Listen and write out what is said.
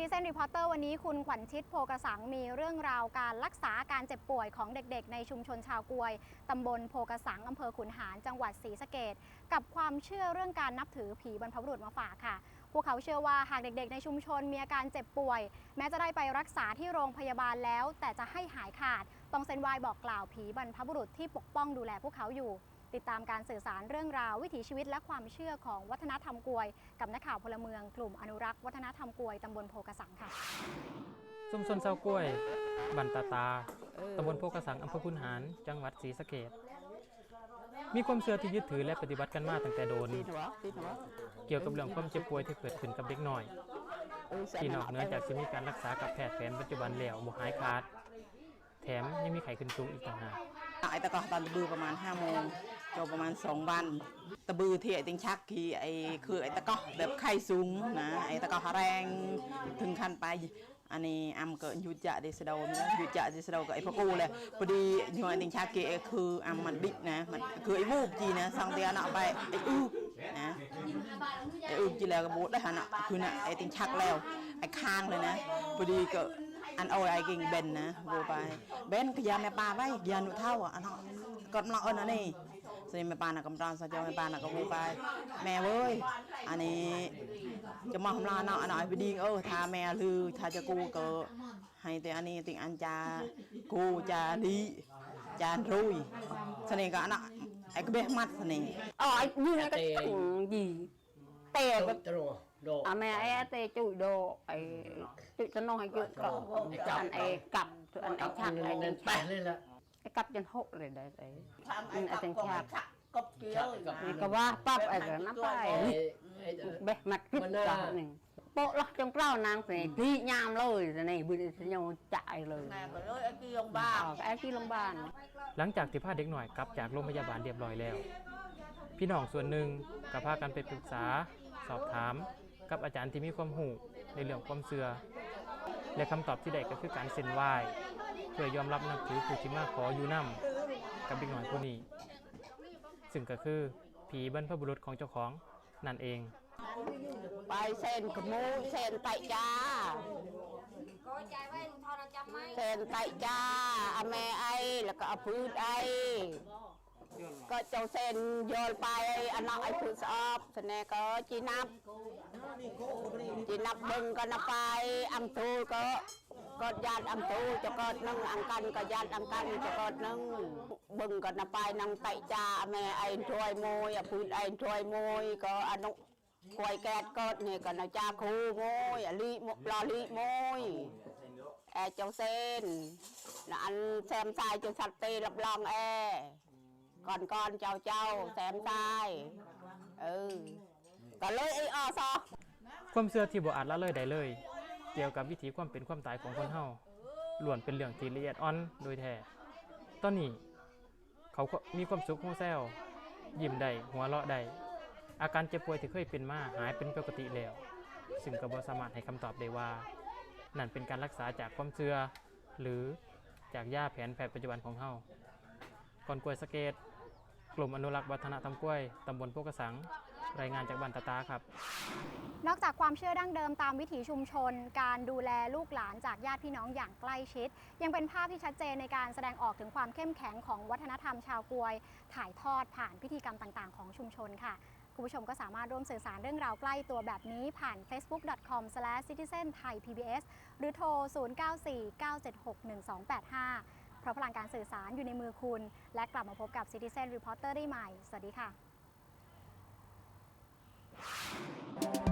Citizen Reporter วันนี้คุณขวัญชิดโพกระสังมีเรื่องราวการรักษาการเจ็บป่วยของเด็กๆ ในชุมชนชาวกวย ตำบลโพกระสังอำเภอขุนหารจังหวัดศรีสะเกดกับความเชื่อเรื่องการนับถือผีบรรพบุรุษมาฝากค่ะ พวกเขาเชื่อว่าหากเด็กๆ ในชุมชนมีอาการเจ็บป่วย แม้จะได้ไปรักษาที่โรงพยาบาลแล้ว แต่จะให้หายขาด ต้องเซ็นไหวบอกกล่าวผีบรรพบุรุษที่ปกป้องดูแลพวกเขาอยู่ ติดตามการสื่อสารเรื่องราววิถีชีวิตและความเชื่อของวัฒนธรรมกวย กับนักข่าวพลเมืองกลุ่มอนุรักษ์วัฒนธรรมกวยตำบลโพกระสังค่ะชุมชนเซากล้วย บันตาตาตำบลโพกระสังอำเภอคุนหารจังหวัดศรีสะเกษมีความเชื่อที่ยึดถือและปฏิบัติกันมาตั้งแต่โดนติดหัวติดหัวเกี่ยวกับเรื่องความเจ็บป่วยที่เกิดขึ้นกับเด็กน้อยเออแสที่นอกเหนือจากจะมีการรักษากับแพทย์แผนปัจจุบันแล้วบ่หายขาด แถมยังมีไข้ขึ้นสูงอีกต่างหากไอ้ตะกอตอนตะบือประมาณ5โมงจบประมาณ2วันตะบือที่ไอ้ติงชักที่ไอ้คือไอ้ตะกอแบบไข้สูงนะไอ้ตะกอแรงถึงขั้นไปอันนี้อำก็หยุดจะเดสดนนะหยุดจะเดสโดกับไอ้พวกกูเลยพอดีอยู่ไอ้ติงชักเกคืออำมันบิ๊กนะมันคือไอ้มูกจีนะสังเตียนเอาไปไอ้อูนะไอ้อูจีแล้วก็บูดได้ฮะนะคือน่ะไอ้ติงชักแล้วไอ้ค้างเลยนะพอดีก็ อันเอาไอ้กิ่งเบนนะโบไปเบนขยาแม่ปลาไว้ยาหนุเท่าอะอันนั้นกดมาเอิญอันนี้สิแม่ปลาน่ะกำลังสะเจาแม่ปลาน่ะก็โบไป แม่เว้ยอันนี้จะมาทำลายเนาะอันไหนไปดีเออทาแม่ลือทาจะกูก็ให้แต่อันนี้ติงอันจากูจาดีจานรุยสนิทกับอันน่ะไอ้กระเบะมัดสนิท ờ như cái tặng gì tè bật Đồ, đồ. à mẹ ai tè chui đồ ai chui cho nó hay chui cọ anh ai cặp anh ai chắc ai lên chân bẻ chắc lên là cái cặp chân hộ rồi đấy đấy anh ai chân chắc cốc kia thì có ba bắp ai cái nắp ai bé mặt rút Mình, à, cả này bộ lắc trong trao nàng phải đi nham rồi rồi này bây giờ nhau chạy rồi แม่ก็เลยไอ้กี่ยงบ้า ờ cái kia lông ban หลังจากที่พาเด็กหน่อยกลับจากโรงพยาบาลเรียบร้อยแล้ว พี่น้องส่วนหนึ่งก็พากันไปปรึกษาสอบถาม กับอาจารย์ที่มีความหูในเรื่องความเชื่อและคำตอบที่ได้ก็คือการเซ็นไหว้เพื่อยอมรับนับถือผู้ที่มาขออยู่นํกับเด็กหน่อยผู้นี้ซึ่งก็คือผีบรรพบุรุษของเจ้าของนั่นเอง bài sen của mu sen tại cha ก็ใจไว้ทอน ก็เจ้าเซนโยนไปอันนอกไอ้ผู้สอบสนก็จีนับจีนับบึงก็นับไปอังทูก็ก็ญาติอังทูจะก็นั่งอังกันก็ญาติอังกันจะก็นึ่งบึงก็นับไปนังไตจ่าแม่ไอ้ถวยมวยผู้ไอ้ถวยมวยก็อนุควยแกดก็เนี่ยก็นาจาคูมวยอลิลอลิมวยแอเจ้าเซนนะอันแซมสายจนสัตว์เตลับลองแอ ก่อนก่อนเจ้าเจ้าแซมทรายเออก็เลยไอ้ออซอความเชื่อที่บ่อาจละเลยได้เลย เกี่ยวกับวิถีความเป็นความตายของคนเฮาล้วนเป็นเรื่องที่ละเอียดอ่อนโดยแท้ตอนนี้เขาก็มีความสุขหัวแซวยิ้มได้หัวเราะได้อาการเจ็บป่วยที่เคยเป็นมาหายเป็นปกติแล้ว ซึ่งก็บ่สามารถให้คำตอบได้ว่า นั่นเป็นการรักษาจากความเชื่อหรือจากยาแผนแพทย์ปัจจุบันของเฮาก่อนกล้วยสะเกต กลุ่มอนุรักษ์วัฒนธรรมกล้วยตำบลโพกกระสัง รายงานจากบ้านตาตาครับ นอกจากความเชื่อดั้งเดิมตามวิถีชุมชน การดูแลลูกหลานจากญาติพี่น้องอย่างใกล้ชิด ยังเป็นภาพที่ชัดเจนในการแสดงออกถึงความเข้มแข็งของวัฒนธรรมชาวกวย ถ่ายทอดผ่านพิธีกรรมต่างๆ ของชุมชนค่ะคุณผู้ชมก็สามารถร่วมสื่อสารเรื่องราวใกล้ตัวแบบนี้ผ่าน facebook.com/citizenthai.pbs หรือโทร 0949761285 เพราะพลังการสื่อสารอยู่ในมือคุณ และกลับมาพบกับ Citizen Reporter ได้ใหม่ สวัสดีค่ะ